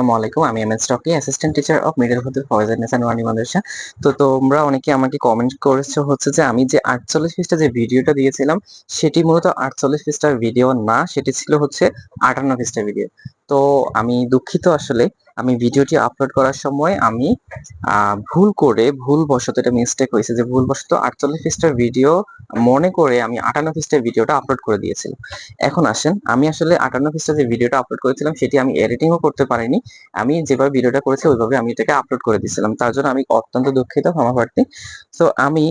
আসসালামু আলাইকুম। আমি এম এস টকি অ্যাসিস্ট্যান্ট টিচার অফ মিডল হতে ফয়জান নেসান ওয়ানি মাদ্রাসা তো তোমরা অনেকে আমাকে কমেন্ট করেছ হচ্ছে যে, আমি যে আটচল্লিশ পৃষ্ঠা যে ভিডিওটা দিয়েছিলাম, সেটি মূলত আটচল্লিশ পৃষ্ঠার ভিডিও না, সেটি ছিল হচ্ছে আটান্ন পৃষ্ঠার ভিডিও তো আমি দুঃখিত আসলে। আমি ভিডিওটি আপলোড করার সময় আমি ভুল করে ভুল বশত এটা মিস্টেক হয়েছে যে ভুল বশত আটচল্লিশ পৃষ্ঠার ভিডিও মনে করে আমি আটান্ন পৃষ্ঠার ভিডিওটা আপলোড করে দিয়েছিলাম। এখন আসেন, আমি আসলে আটান্ন পৃষ্ঠা যে ভিডিওটা আপলোড করেছিলাম সেটি আমি এডিটিংও করতে পারিনি। আমি যেভাবে ভিডিওটা করেছি ওইভাবে আমি এটাকে আপলোড করে দিয়েছিলাম। তার জন্য আমি অত্যন্ত দুঃখিত, ক্ষমা প্রার্থী। তো আমি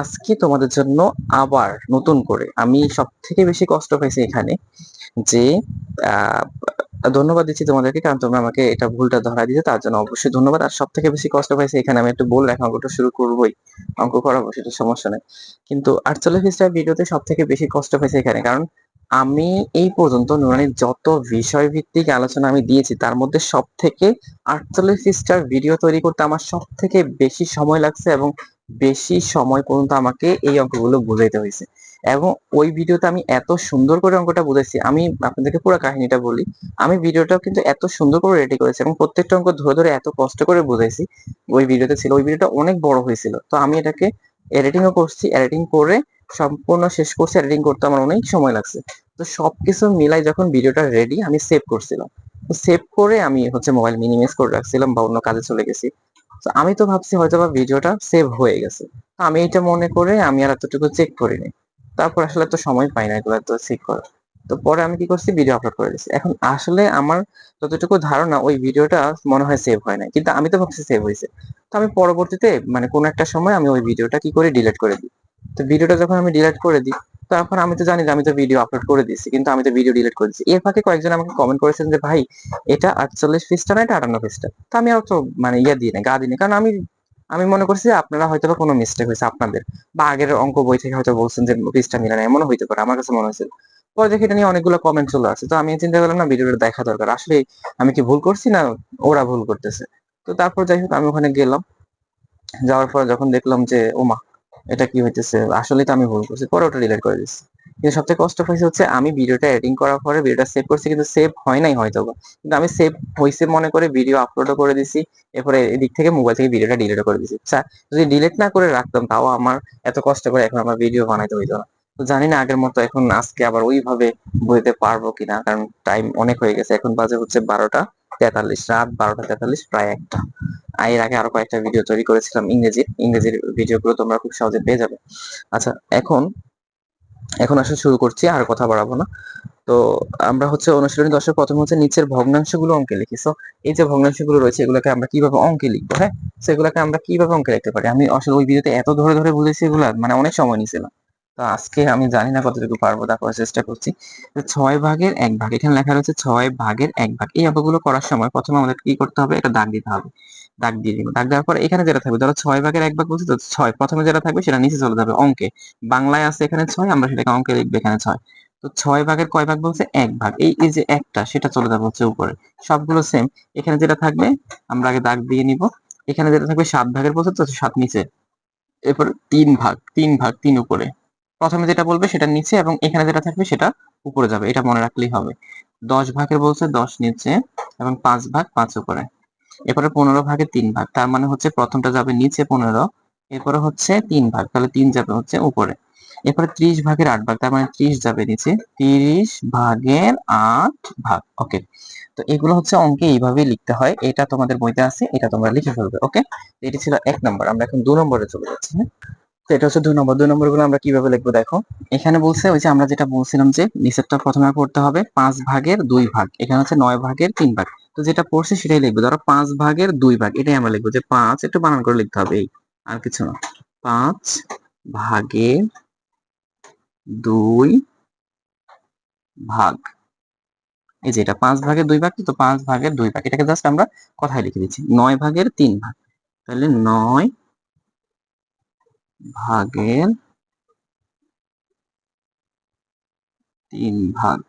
আজকে তোমাদের জন্য আবার নতুন করে, আমি সব থেকে বেশি কষ্ট পাইছি এখানে যে ধন্যবাদ দিচ্ছি তোমাদেরকে, কারণ তোমরা আমাকে এটা ভুলটা ধরা দিতে তার জন্য অবশ্যই ধন্যবাদ। আর সব থেকে বেশি কষ্ট পাইছি এখানে আমি একটু বল রেখা অঙ্কটা শুরু করবোই। অঙ্ক করাবো সেটা সমস্যা নেই। কিন্তু আটচল্লিশ পৃষ্ঠার ভিডিওতে সব থেকে বেশি কষ্ট পাইছি এখানে, কারণ আমি এই পর্যন্ত নুরানির যত বিষয় ভিত্তিক আলোচনা আমি দিয়েছি, তার মধ্যে সব থেকে আটচল্লিশ ভিডিও তৈরি করতে আমার সব থেকে বেশি সময় লাগছে এবং বেশি সময় পর্যন্ত আমাকে এই অঙ্কগুলো বুঝাইতে হয়েছে। এবং ওই ভিডিওতে আমি এত সুন্দর করে অঙ্কটা বুঝাইছি, আমি আপনাদেরকে পুরো কাহিনীটা বলি। আমি ভিডিওটাও কিন্তু এত সুন্দর করে রেডি করেছি এবং প্রত্যেকটা অঙ্ক ধরে ধরে এত কষ্ট করে বুঝাইছি, ওই ভিডিওতে ছিল। ওই ভিডিওটা অনেক বড় হয়েছিল। তো আমি এটাকে এডিটিংও করছি এডিটিং করে সম্পূর্ণ শেষ করছি এডিটিং করতে আমার অনেক সময় লাগছে। তো সবকিছু মিলাই যখন ভিডিওটা রেডি আমি সেভ করছিলাম। সেভ করে আমি হচ্ছে মোবাইল মিনিমাইজ করে রাখছিলাম বা অন্য কাজে চলে গেছি। তো আমি তো ভাবছি হয়তো বা ভিডিওটা সেভ হয়ে গেছে। আমি এটা মনে করে আমি আর এতটুকু চেক করিনি। তারপর আসলে তো সময় পাই না এগুলো তো চেক করার। তো পরে আমি কি করছি? ভিডিও আপলোড করে দিচ্ছি এখন আসলে আমার যতটুকু ধারণা ওই ভিডিওটা মনে হয় সেভ হয় না কিন্তু আমি তো ভাবছি সেভ হয়েছে। তো আমি পরবর্তীতে মানে কোন একটা সময় আমি ওই ভিডিওটা কি করে ডিলিট করে দিই? তো ভিডিওটা যখন আমি ডিলিট করে দিই তখন আমি তো জানি যে আমি তো ভিডিও আপলোড করে দিচ্ছি কিন্তু আমি তো ভিডিও ডিলিট করে দিচ্ছি এর ফাঁকে কয়েকজন আমাকে কমেন্ট করেছেন যে, ভাই, এটা আটচল্লিশ পৃষ্ঠা না, এটা আটান্ন পৃষ্ঠা? তো আমি আর তো মানে ইয়ে দিই না গা দিই না কারণ আমি আমি মনে করছি আপনারা হয়তো কোনো মিস্টেক হয়েছে আপনাদের, বা আগের অঙ্ক বই থেকে হয়তো বলছেন যে, পৃষ্ঠা মিলে না। এমন হইতে পারে, আমার কাছে মনে হয়েছিল পরে দেখি এটা নিয়ে অনেকগুলো কমেন্ট চলে আসছে তো আমি চিন্তা করলাম, না ভিডিওটা দেখা দরকার। আসলে আমি কি ভুল করছি না ওরা ভুল করতেছে? তো তারপর যাই হোক, আমি ওখানে গেলাম। যাওয়ার পর যখন দেখলাম যে, ওমা এটা কি হইতেছে? আসলে তো আমি ভুল করছি। পরে ওটা ডিলিট করে দিচ্ছি। কিন্তু সবচেয়ে কষ্ট হয়েছে হচ্ছে আমি ভিডিওটা এডিটিং করার পরে ভিডিওটা সেভ করছি, কিন্তু সেভ হয় নাই হয়তো কিন্তু আমি সেভ হয়েছে মনে করে ভিডিও আপলোডও করে দিছি, এরপরে এদিক থেকে মোবাইল থেকে ভিডিওটা ডিলিট করে দিছি। আচ্ছা যদি ডিলিট না করে রাখতাম, তাও আমার এত কষ্ট করে এখন আমার ভিডিও বানাইতে হইতো না। তো জানি না আগের মতো এখন আজকে আবার ওইভাবে বইতে পারব কিনা, কারণ টাইম অনেক হয়ে গেছে। এখন বাজে হচ্ছে বারোটা তেতাল্লিশ, রাত বারোটা তেতাল্লিশ, প্রায় একটা। এর আগে আরও কয়েকটা ভিডিও তৈরি করেছিলাম ইংরেজির ইংরেজির ভিডিওগুলো তোমরা খুব সহজে পেয়ে যাবে। আচ্ছা এখন এখন আসলে শুরু করছি, আর কথা বাড়াবো না। তো আমরা হচ্ছে অনুশীলনী দশের প্রথম হচ্ছে নিচের ভগ্নাংশগুলো অঙ্কে লিখি। সো এই যে ভগ্নাংশগুলো রয়েছে, এগুলোকে আমরা কীভাবে অঙ্কে লিখব হ্যাঁ? সেগুলোকে আমরা কীভাবে অঙ্কে লিখতে পারি? আমি আসলে ওই ভিডিওতে এত ধরে ধরে বুঝেছি এগুলো মানে অনেক সময় নিয়েছিলাম। তো আজকে আমি জানি না কতটুকু পারব তা করার চেষ্টা করছি। ছয় ভাগের এক ভাগ, এখানে লেখা রয়েছে ছয় ভাগের এক ভাগ। এই অঙ্কগুলো করার সময় প্রথমে আমাদের কি করতে হবে? এটা দাগ দিতে হবে। দাগ দিয়ে দিব। দাগ দেওয়ার পর এখানে যেটা থাকবে, ধরো ছয় ভাগের এক ভাগ বলছি তো, ছয় প্রথমে যেটা থাকবে সেটা নিচে চলে যাবে অঙ্কে। বাংলায় আছে এখানে ছয়, আমরা সেটাকে অঙ্কে লিখব এখানে ছয়। তো ছয় ভাগের কয় ভাগ বলছে? এক ভাগ। এই এই যে একটা, সেটা চলে যাবে হচ্ছে উপরে। সবগুলো সেম এখানে যেটা থাকবে, আমরা আগে দাগ দিয়ে নিব। এখানে যেটা থাকবে সাত ভাগের বলছে তো, সাত নিচে। এরপর তিন ভাগ তিন ভাগ, তিন উপরে। প্রথমে যেটা বলবে সেটা নিচে এবং এখানে যেটা থাকবে সেটা উপরে যাবে। এটা মনে রাখলেই হবে। দশ ভাগের বলছে দশ নিচে এবং পাঁচ ভাগ, পাঁচ উপরে। এরপরে পনেরো ভাগে তিন ভাগ। তার মানে হচ্ছে প্রথমটা যাবে নিচে পনেরো, এরপরে হচ্ছে তিন ভাগ। তাহলে তিন যাবে হচ্ছে উপরে। এরপরে ত্রিশ ভাগের আট ভাগ, তার মানে ত্রিশ যাবে নিচে। তিরিশ ভাগের আট ভাগ ওকে তো এগুলো হচ্ছে অঙ্কে এইভাবে লিখতে হয়। এটা তোমাদের বইতে আছে, এটা তোমরা লিখে ফেলবে ওকে এটি ছিল এক নম্বর, আমরা এখন দু নম্বরে চলে যাচ্ছি হ্যাঁ? তো এটা হচ্ছে দুই নম্বর। দুই নম্বরগুলো আমরা কীভাবে লিখব দেখো? এখানে বলছে ওই যে আমরা যেটা বলছিলাম যে নিচেরটা প্রথমে করতে হবে পাঁচ ভাগের দুই ভাগ, এখানে হচ্ছে নয় ভাগের তিন ভাগ। তো যেটা পড়ছে সেটাই লিখব। ধরো পাঁচ ভাগের দুই ভাগ, এটাই আমরা লিখব যে পাঁচ, একটু বানান করে লিখতে হবে আর কিছু না। পাঁচ ভাগের দুই ভাগ। এই যে এটা পাঁচ ভাগের দুই ভাগ, তো পাঁচ ভাগের দুই ভাগ, এটাকে জাস্ট আমরা কথায় লিখে দিচ্ছি। নয় ভাগের তিন ভাগ। তাহলে নয় ভাগের তিন ভাগ।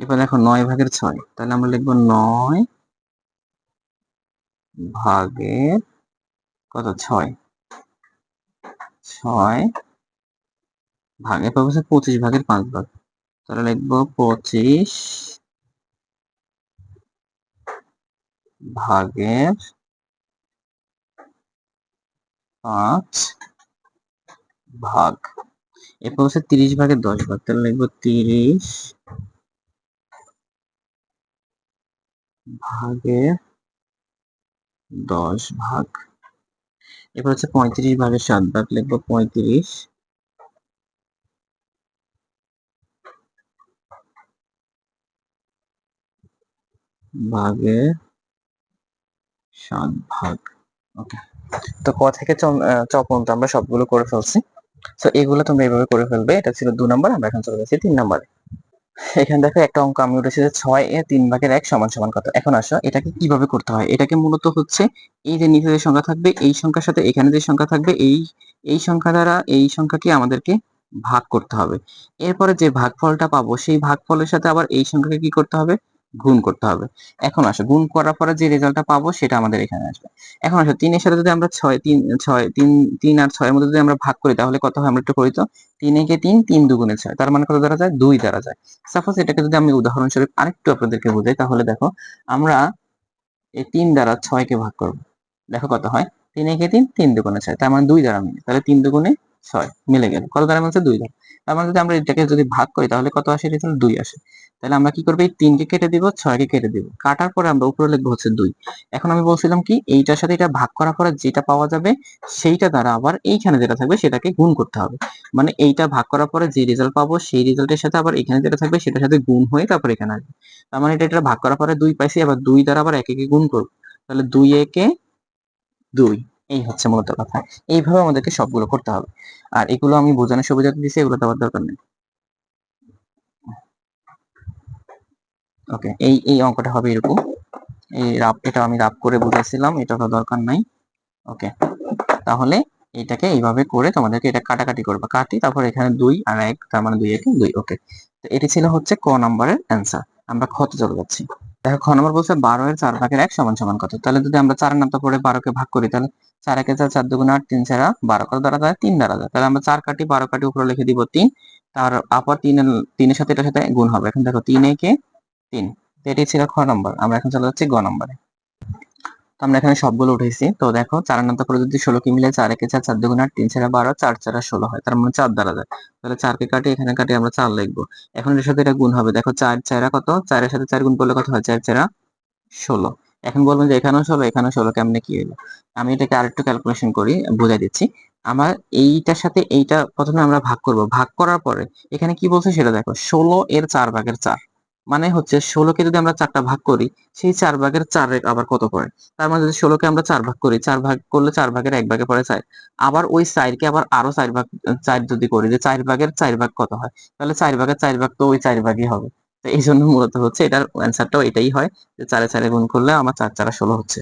এবার দেখো নয় ভাগের ছয়, তাহলে আমরা লিখব নয় ভাগের কত? ছয়। ছয় ভাগের হচ্ছে পঁচিশ ভাগের পাঁচ ভাগ। তাহলে লিখব পঁচিশ ভাগের পাঁচ ভাগ। এরপর হচ্ছে তিরিশ ভাগের দশ ভাগ, তাহলে লিখব তিরিশ ভাগের দশ ভাগ এরপর হচ্ছে পঁয়ত্রিশ ভাগের সাত ভাগ লিখব পঁয়ত্রিশ। ভাগের সাত ভাগ, ওকে। তো ক থেকে চ পর্যন্ত আমরা সবগুলো করে ফেলছি। তো এগুলো তোমরা এইভাবে করে ফেলবে, এটা ছিল দু নাম্বার, আমরা এখন চলে যাচ্ছি তিন নাম্বারে। এখানে দেখো একটা অঙ্ক, আমি উঠেছি যে ছয় এ তিন ভাগের এক সমান সমান কত? এখন আসো, এটাকে কীভাবে করতে হয়? এটাকে মূলত হচ্ছে এই যে নিচে যে সংখ্যা থাকবে, এই সংখ্যার সাথে এখানে যে সংখ্যা থাকবে, এই এই সংখ্যা দ্বারা এই সংখ্যাকে আমাদেরকে ভাগ করতে হবে। এরপরে যে ভাগফলটা পাবো, সেই ভাগফলের সাথে আবার এই সংখ্যাকে কি করতে হবে? গুণ করতে হবে। এখন আসো, গুণ করার পরে যে রেজাল্টটা পাবো সেটা আমাদের এখানে আসবে। এখন আসো, তিনের সাথে যদি আমরা ছয়, তিন ছয়, তিন তিন আর ছয়ের মধ্যে যদি আমরা ভাগ করি, তাহলে কত হয়? আমরা একটু করি তো, তিন একে তিন তিন দুগুণে ছয়। তার মানে কত দ্বারা যায়? দুই দ্বারা যায়। সাপোজ এটাকে যদি আমি উদাহরণস্বরূপ আরেকটু আপনাদেরকে বোঝাই, তাহলে দেখো, আমরা এই তিন দ্বারা ছয়কে ভাগ করব। দেখো কত হয়? তিন একে তিন তিন দুগুণে ছয়। তার মানে দুই দ্বারা মিলে। তাহলে তিন দুগুণে ছয়, মিলে গেল। কত দ্বারা মিলছে দুই দ্বারা তার মানে যদি আমরা এটাকে যদি ভাগ করি, তাহলে কত আসে? রেজাল্ট দুই আসে। তাহলে আমরা কি করব? এই তিনকে কেটে দিব, ছয়কে কেটে দিব। কাটার পরে আমরা উপরে লিখব হচ্ছে দুই। এখন আমি বলছিলাম কি, এইটার সাথে এটা ভাগ করার পরে যেটা পাওয়া যাবে, সেইটা দ্বারা আবার এইখানে যেটা থাকবে, সেটাকে গুণ করতে হবে। মানে এইটা ভাগ করার পরে যে রেজাল্ট পাবো, সেই রেজাল্টের সাথে আবার এখানে যেটা থাকবে, সেটার সাথে গুণ হয়ে তারপর এখানে আসবে। তার মানে এটা এটা ভাগ করার পরে দুই পাইছি, আবার দুই দ্বারা আবার একে গুণ করব। তাহলে দুই একে দুই। এই হচ্ছে মূলত কথা। এইভাবে আমাদেরকে সবগুলো করতে হবে। আর এগুলো আমি বোঝানোর সুবিধা দিচ্ছি এগুলো দেওয়ার দরকার নেই। ওকে এই এই অঙ্কটা হবে এরকম। এই রাপ এটা আমি রাপ করে বুঝাইছিলাম, এটা তো দরকার নাই। ওকে তাহলে এটাকে এইভাবে করে তোমাদেরকে এটা কাটাকাটি করবে। কাটি, তারপর এখানে দুই আর এক, তার মানে দুই একে দুই ওকে তো এটি ছিল হচ্ছে ক নম্বরের অ্যান্সার আমরা খতে চলে যাচ্ছি। দেখো, খ নম্বর বলছে বারো এর চার ভাগের এক সমান সমান কত? তাহলে যদি আমরা চারের নামটা পরে বারোকে ভাগ করি, তাহলে চার একে চার চার দুগুণ আট, তিন ছাড়া বারো। কত দ্বারা যায়? তিন দ্বারা যায়। তাহলে আমরা চার কাটি, বারো কাটি উপরে লিখে দিব তিন। তার আবার তিনের তিনের সাথে এটার সাথে গুণ হবে। এখন দেখো তিন একে তিন। এটি ছিল খ নম্বর। আমরা এখন চলে যাচ্ছি গ নম্বরে। তো আমরা এখানে সবগুলো উঠেছি। তো দেখো, চার নামটা পরে যদি ষোলো কি মিলে চার একে চার চার দুগুণ আট, তিন ছাড়া বারো, চার চারা ষোলো হয়। তার মানে চার দ্বারা যায়। তাহলে চারকে কাটি, এখানে কাটি আমরা চার লিখব। এখন এর সাথে এটা গুণ হবে। দেখো চার চারা কত? চারের সাথে চার গুণ করলে কত হয়? চার চারা ষোলো। এখন বলবেন যে এখানেও ষোলো এখানেও ষোলো কেমনে কি হলো? আমি এটাকে আরেকটু ক্যালকুলেশন করি, বুঝাই দিচ্ছি। আমার এইটার সাথে এইটা প্রথমে আমরা ভাগ করব। ভাগ করার পরে এখানে কি বলছে সেটা দেখো, ষোলো এর চার ভাগের চার। মানে হচ্ছে ষোলোকে যদি আমরা চারটা ভাগ করি, সেই চার ভাগের চার আবার কত পড়ে? তার মানে যদি ষোলোকে আমরা চার ভাগ করি, চার ভাগ করলে চার ভাগের এক ভাগে পড়ে চার। আবার ওই চারকে আবার আরও চার ভাগ, চার যদি করি, যে চার ভাগের চার ভাগ কত হয়? তাহলে চার ভাগের চার ভাগ তো ওই চার ভাগই হবে। এই জন্য মূলত হচ্ছে এটার অ্যান্সারটাও এটাই হয় যে চারে চারে গুণ করলে আমার চার চারা ষোলো হচ্ছে।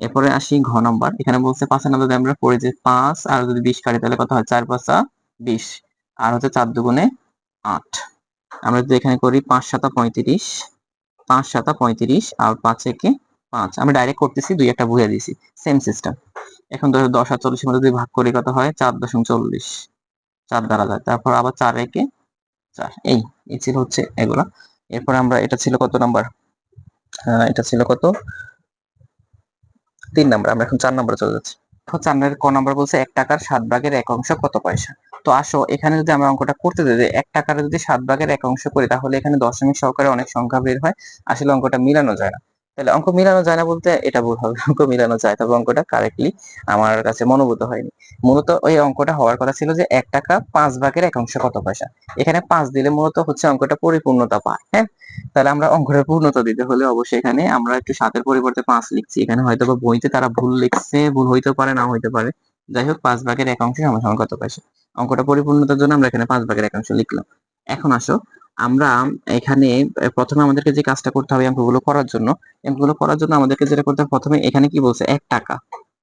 এরপরে আসি ঘ নম্বর এখানে বলছে পাঁচের নাম যদি আমরা পড়ি যে পাঁচ আর যদি বিশ কাটি, তাহলে কত হয়? চার পাঁচা বিশ। আর হচ্ছে চার দুগুণে আট। আমরা যদি এখানে করি পাঁচ সাতা পঁয়ত্রিশ, পাঁচ সাতা পঁয়ত্রিশ আর পাঁচ একে পাঁচ। আমি ডাইরেক্ট করতেছি, দুই একটা বুঝে দিয়েছি। সেম সিস্টেম এখন ধরো দশ আর চল্লিশের মধ্যে যদি ভাগ করি কত হয়? চার দশম চল্লিশ। চার দ্বারা যায়। তারপর আবার চার একে চার। এই এই ছিল হচ্ছে এগুলা। এরপর আমরা, এটা ছিল কত নাম্বার? এটা ছিল কত? তিন নাম্বার, আমরা এখন চার নাম্বার চলে যাচ্ছি। চার নম্বর ক নাম্বার বলছে এক টাকার সাত ভাগের এক অংশ কত পয়সা? তো আসো, এখানে যদি আমরা অঙ্কটা করতে দিই এক টাকার যদি সাত ভাগের এক অংশ করি, তাহলে এখানে দশমিক সহকারে অনেক সংখ্যা বের হয়। আসলে অঙ্কটা মিলানো যায় না। তাহলে অঙ্ক মিলানো যায় না বলতে এটা ভুল হবে। অঙ্ক মিলানো যায়, তবে অঙ্কটা কারেক্টলি আমার কাছে মনোভূত হয়নি। মূলত ওই অঙ্কটা হওয়ার কথা ছিল যে এক টাকা পাঁচ ভাগের এক অংশ কত পয়সা? এখানে পাঁচ দিলে মূলত হচ্ছে অঙ্কটা পরিপূর্ণতা পায় হ্যাঁ? তাহলে আমরা অঙ্কটা পূর্ণতা দিতে হলে অবশ্যই এখানে আমরা একটু সাতের পরিবর্তে পাঁচ লিখছি। এখানে হয়তো বা বইতে তারা ভুল লিখছে, ভুল হইতে পারে না হইতে পারে। যাই হোক, পাঁচ ভাগের এক অংশ সমান কত পয়সা? অঙ্কটা পরিপূর্ণতার জন্য আমরা এখানে পাঁচ ভাগের এক অংশ লিখলাম। এখন আসো। আমরা এখানে প্রথমে আমাদেরকে যে কাজটা করতে হবে অঙ্কগুলো করার জন্য অঙ্কগুলো করার জন্য আমাদেরকে যেটা করতে হবে, প্রথমে এখানে কি বলছে? এক টাকা।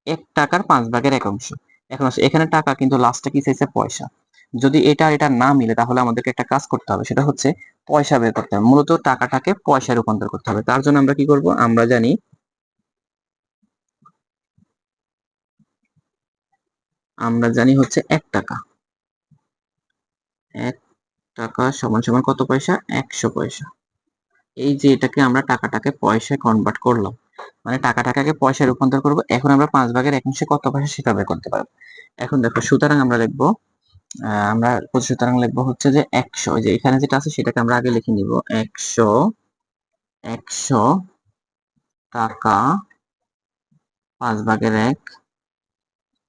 এক টাকার পাঁচ ভাগের এক অংশ। এখন আসো, এখানে টাকা কিন্তু লাস্টে কি চাইছে? পয়সা। যদি এটা এটা না মিলে, তাহলে আমাদেরকে একটা কাজ করতে হবে, সেটা হচ্ছে পয়সা বের করতে হবে। মূলত টাকাটাকে পয়সা রূপান্তর করতে হবে। তার জন্য আমরা কি করব? আমরা জানি আমরা জানি হচ্ছে এক টাকা। এক টাকা সমান সমান কত পয়সা? একশো পয়সা। এই যে এটাকে আমরা টাকাটাকে পয়সায় কনভার্ট করলাম। মানে টাকা টাকাকে পয়সায় রূপান্তর করব। এখন আমরা পাঁচ ভাগের এক অংশে কত পয়সা সেটা বের করতে পারব। এখন দেখো, সুতরাং আমরা লিখব আমরা সুতরাং লিখব হচ্ছে যে একশো। যে এখানে যেটা আছে সেটাকে আমরা আগে লিখে নিব। একশো একশো টাকা পাঁচ ভাগের এক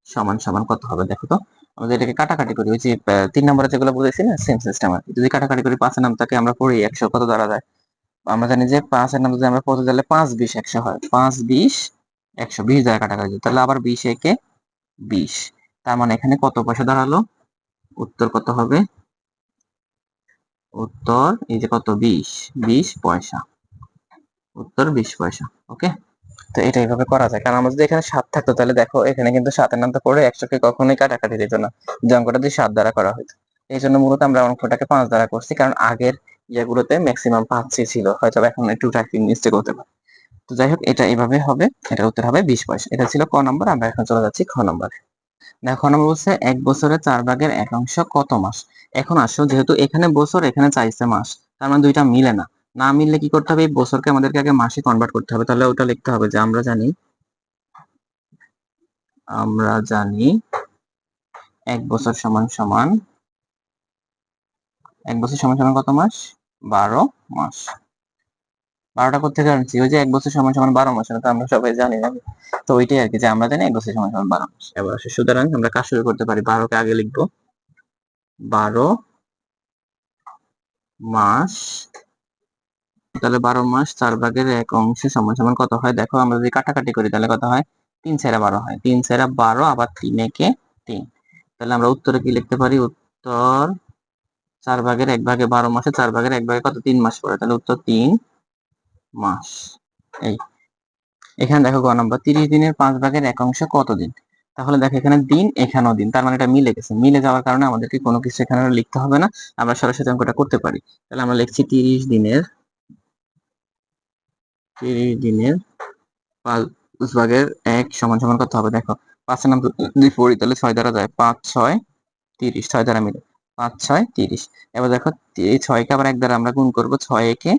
সমান সমান কত হবে দেখো তো? আমাদের এটাকে কাটাকাটি করি, ওই যে তিন নম্বরে যেগুলো বুঝেছি না সেম সিস্টেম আর যদি কাটাকাটি করি, পাঁচের নামটাকে আমরা পড়ি একশো, কত দ্বারা যায়? আমরা জানি যে পাঁচের নাম যদি আমরা কত দিলে পাঁচ বিশ একশো হয়। পাঁচ বিশ একশো, বিশ দ্বারা কাটাকাটি তাহলে আবার বিশ একে বিশ। তার মানে এখানে কত পয়সা দাঁড়াল? উত্তর কত হবে? উত্তর, এই যে কত? বিশ। বিশ পয়সা। উত্তর বিশ পয়সা, ওকে? তো এটা এইভাবে করা যায়। কারণ আমরা যদি এখানে সাত থাকতো, তাহলে দেখো এখানে কিন্তু সাতের নামটা পড়ে একশোকে কখনোই কাটাকাটি দিত না। যে অঙ্কটা দিয়ে সাত দ্বারা করা হতো এই জন্য মূলত আমরা অঙ্কটাকে পাঁচ দ্বারা করছি। কারণ আগের ইয়েগুলোতে ম্যাক্সিমাম পাঁচই ছিল। হয়তো এখন একটু টাইপিং মিস্টেক হতে পারে। তো যাই হোক, এটা এইভাবে হবে। এটার উত্তর হবে বিশ পয়সা। এটা ছিল ক নম্বর। আমরা এখন চলে যাচ্ছি খ নম্বরে। দেখো নম্বর বলছে এক বছরে চার ভাগের এক অংশ কত মাস? এখন আসো, যেহেতু এখানে বছর, এখানে চাইছে মাস। তার মানে দুইটা মিলে না। না মিললে কি করতে হবে? বছরকে আমাদেরকে আগে মাসে কনভার্ট করতে হবে। তাহলে ওটা লিখতে হবে যে আমরা জানি আমরা জানি এক বছর সমান সমান, এক বছর সমান সমান কত মাস? বারো মাস। বারোটা কোথেকে আনছি? ওই যে এক বছর সমান সমান বারো মাস তো আমরা সবাই জানি না। তো ওইটাই আর কি, যে আমরা জানি এক বছর সমান সমান বারো মাস। এবার আসে, সুতরাং আমরা কাজ শুরু করতে পারি। বারোকে আগে লিখব। বারো মাস তাহলে বারো মাস চার ভাগের এক অংশে সমান সমান কত হয়? দেখো, আমরা যদি কাটাকাটি করি, তাহলে কত হয়? তিন সেরা বারো হয়। তিন সেরা বারো, আবার তিন একে তিন। তাহলে আমরা উত্তরে কি লিখতে পারি? উত্তর চার ভাগের এক ভাগে বারো মাসে চার ভাগের এক ভাগে কত? তিন মাস পরে তাহলে উত্তর তিন মাস। এই, এখানে দেখো গ নম্বর, তিরিশ দিনের পাঁচ ভাগের এক অংশ কত দিন? তাহলে দেখো, এখানে দিন, এখানেও দিন। তার মানে এটা মিলে গেছে। মিলে যাওয়ার কারণে আমাদেরকে কোনো কিছু এখানে লিখতে হবে না। আমরা সরাসরি অঙ্কটা করতে পারি। তাহলে আমরা লিখছি তিরিশ দিনের তিরিশ দিনের পাঁচ ভাগের এক সমান সমান কত হবে? দেখো পাঁচের নাম যদি পড়ি, তাহলে ছয় দ্বারা যায়, পাঁচ, ছয়, তিরিশ, ছয় দ্বারা মিলে, পাঁচ, ছয়, তিরিশ। এবার দেখো এই ছয়কে আবার এক দ্বারা আমরা গুণ করব, ছয় একে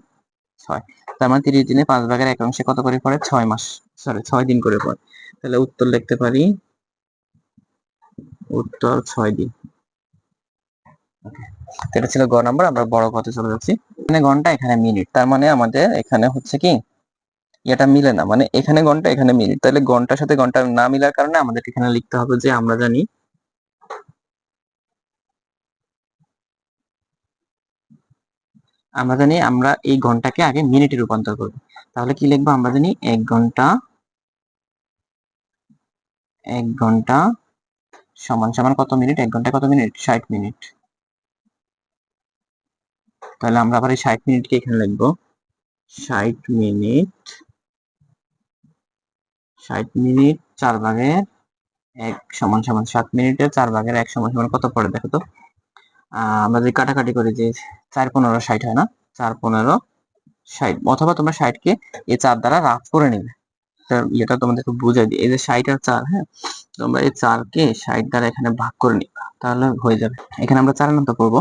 ছয়। তার মানে তিরিশ দিনে পাঁচ ভাগের এক অংশে কত করে পড়ে? ছয় মাস সরি ছয় দিন করে পড়ে। তাহলে উত্তর লিখতে পারি, উত্তর ছয় দিন। এটা ছিল গ নাম্বার, আমরা বড় কথা চলে যাচ্ছি। এখানে ঘণ্টা, এখানে মিনিট, তার মানে আমাদের এখানে হচ্ছে কি? এটা মিলে না। মানে এখানে ঘণ্টা, এখানে মিনিট তাহলে ঘণ্টার সাথে ঘণ্টা না মিলার কারণে আমাদের এখানে লিখতে হবে যে আমরা জানি আমরা জানি আমরা এই ঘন্টাকে আগে মিনিটে রূপান্তর করব। তাহলে কি লিখব? আমরা জানি এক ঘণ্টা এক ঘণ্টা সমান সমান কত মিনিট? এক ঘণ্টা কত মিনিট? ষাট মিনিট। তাহলে আমরা আবার এই ষাট মিনিটকে এখানে লিখব। ষাট মিনিট ষাট মিনিট, চার ভাগের এক সমান সমান সাত মিনিটে চার ভাগের এক সমান সমান কত পড়ে দেখো তো? আমরা যদি কাটাকাটি করি যে চার পনেরো ষাট হয় না? চার পনেরো ষাট, অথবা তোমরা ষাটকে এই চার দ্বারা রাফ করে নিবে। এটা তোমাদেরকে বুঝাই দিই। এই যে ষাট আর চার হ্যাঁ? তোমরা এই চারকে ষাট দ্বারা এখানে ভাগ করে নিবা, তাহলে হয়ে যাবে। এখানে আমরা চার নামটা পড়ব।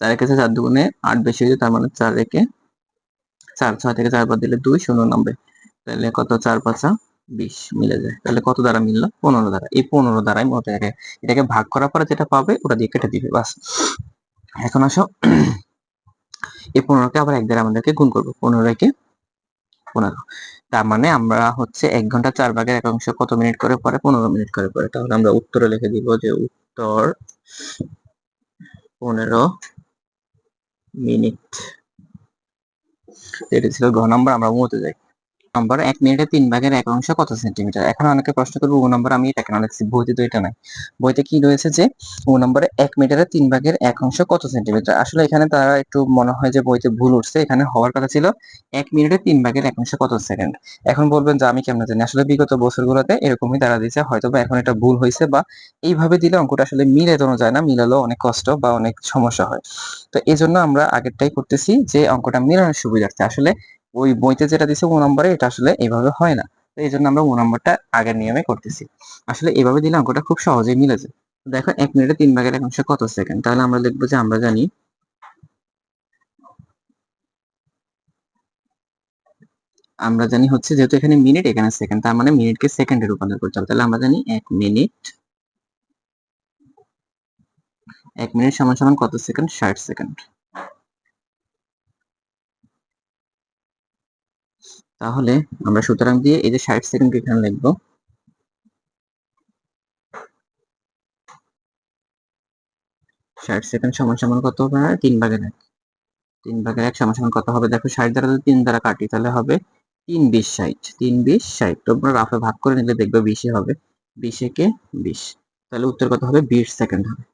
চার একে চার দুগুণে আট বেশি হয়ে যায় তার মানে চার একে চার, ছয় থেকে চার বাদ দিলে দুই, শূন্য নামবে তাহলে কত? চার পাঁচা? বিশ, মিলে যায়। তাহলে কত দ্বারা মিললো? পনেরো দ্বারা। এই পনেরো দ্বারাই মতো এটাকে ভাগ করার পরে যেটা পাবে, ওটা দিয়ে কেটে দিবে, বাস। এখন আসো। এই পনেরোকে আবার এক দ্বারা আমাদেরকে গুণ করব। পনেরো একে পনেরো। তার মানে আমরা হচ্ছে এক ঘণ্টা চার ভাগের এক অংশ কত মিনিট করে পরে? পনেরো মিনিট করে পরে। তাহলে আমরা উত্তরে লিখে দিব যে উত্তর পনেরো মিনিট। এটা ছিল ঘ নম্বর, আমরা মতে যাই। নম্বর এক মিনিটে তিন ভাগের এক অংশ কত সেন্টিমিটার? এখন অনেকে প্রশ্ন করব ও নম্বর আমি এটা কেন লিখছি বইতে তো এটা নাই। বইতে কি রয়েছে যে ও নম্বরে এক মিটারে তিন ভাগের এক অংশ কত সেন্টিমিটার? আসলে এখানে তারা একটু মনে হয় যে বইতে ভুল উঠছে। এখানে হওয়ার কথা ছিল, এক মিনিটে তিন ভাগের এক অংশ কত সেকেন্ড? এখন বলবেন যে, আমি কেমন জানি? আসলে বিগত বছরগুলোতে এরকমই তারা দিচ্ছে হয়তো বা এখন এটা ভুল হয়েছে বা এইভাবে দিলে অঙ্কটা আসলে মিলানো যায় না মিলালেও অনেক কষ্ট বা অনেক সমস্যা হয়। তো এই জন্য আমরা আগেরটাই করতেছি যে, অঙ্কটা মিলানোর সুবিধার্থে। আসলে ওই বইতে যেটা দিছে ও নম্বরে এটা আসলে এইভাবে হয় না। তো এই জন্য আমরা ও নম্বরটা আগের নিয়মে করতেছি। আসলে এইভাবে দিলে অঙ্কটা খুব সহজেই মিলে যায়। দেখো, এক মিনিটে তিন ভাগের এক অংশ কত সেকেন্ড? তাহলে আমরা লিখব যে আমরা জানি আমরা জানি হচ্ছে যেহেতু এখানে মিনিট, এখানে সেকেন্ড, তার মানে মিনিটকে সেকেন্ডে রূপান্তর করতে হবে। তাহলে আমরা জানি এক মিনিট এক মিনিট সমান সমান কত সেকেন্ড? ষাট সেকেন্ড। তাহলে আমরা সুতরাং দিয়ে এই যে ষাট সেকেন্ড এখানে লিখব। ষাট সেকেন্ড সমান সমান কত হবে? না তিন ভাগের এক। তিন ভাগের এক সমান সমান কত হবে? দেখো ষাট দ্বারা যদি তিন দ্বারা কাটি তাহলে হবে তিন বিশ ষাট। তিন বিশ ষাট। তোমরা রাফে ভাগ করে নিলে দেখবে বিশে হবে। বিশে কে? বিশ। তাহলে উত্তর কত হবে? বিশ সেকেন্ড হবে।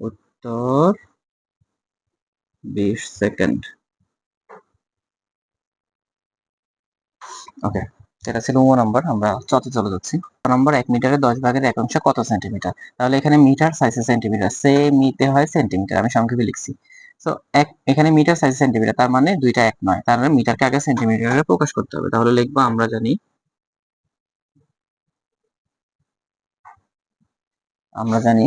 উত্তর বিশ সেকেন্ড ওকে সেটা ছিল ও নাম্বার আমরা চতে চলে যাচ্ছি। নম্বর এক মিটারে দশ ভাগের এক অংশ কত সেন্টিমিটার তাহলে এখানে মিটার সাইজে সেন্টিমিটার সে মিতে হয় সেন্টিমিটার আমি সংক্ষেপে লিখছি। তো এক, এখানে মিটার সাইজ সেন্টিমিটার তার মানে দুইটা এক নয়। তার মানে মিটারকে আগে সেন্টিমিটারে প্রকাশ করতে হবে। তাহলে লিখব, আমরা জানি আমরা জানি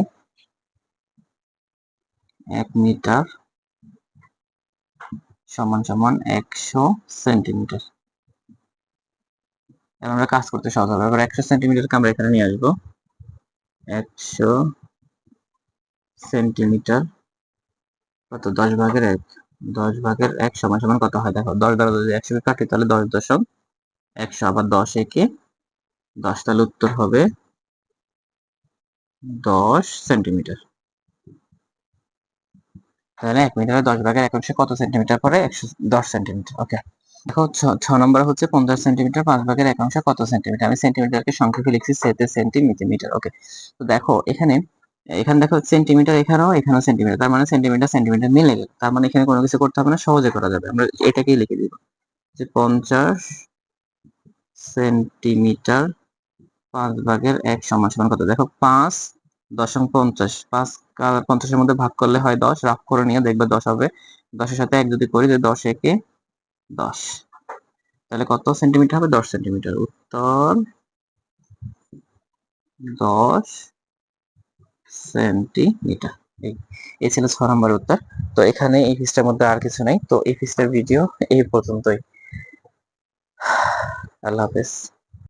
এক মিটার সমান সমান একশো সেন্টিমিটার আমরা কাজ করতে সহজ হবে। এবার একশো সেন্টিমিটারকে আমরা এখানে নিয়ে আসব। একশো সেন্টিমিটার কত? দশ ভাগের এক। দশ ভাগের এক সমান সমান কত হয়? দেখো, দশ দ্বারা যদি একশোকে কাটি তাহলে দশ দশম একশো আবার দশ একে দশ তাহলে উত্তর হবে দশ সেন্টিমিটার তাহলে এক মিটারে দশ ভাগের এক অংশে কত সেন্টিমিটার পরে একশো দশ সেন্টিমিটার ওকে ছ- ছ নম্বর হচ্ছে পঞ্চাশ সেন্টিমিটার পাঁচ ভাগের এক অংশ কত সেন্টিমিটার আমি সেন্টিমিটারকে সংক্ষেপে লিখছি সেতে সেন্টিমিটার ওকে তো দেখো, এখানে এখানে দেখো সেন্টিমিটার এখানেও এখানেও সেন্টিমিটার তার মানে সেন্টিমিটার সেন্টিমিটার মিলে গেল। তার মানে এখানে কোনো কিছু করতে হবে না, সহজে করা যাবে। আমরা এটাকেই লিখে দিব। যে পঞ্চাশ সেন্টিমিটার পাঁচ ভাগের এক সমান সমান কত? দেখো, পাঁচ দশম পঞ্চাশ। পাঁচ পঞ্চাশের মধ্যে ভাগ করলে হয় দশ, রাফ করে নিয়ে দেখবে দশ হবে। দশের সাথে এক যদি করি যে দশ একে দশ। তাহলে কত সেন্টিমিটার হবে? দশ সেন্টিমিটার। উত্তর দশ সেন্টিমিটার। এই ছিল ছ নম্বর উত্তর। তো এখানে এই ফিসটার মধ্যে আর কিছু নাই। তো এই ফিসটার ভিডিও এই পর্যন্তই। আল্লাহ হাফেজ।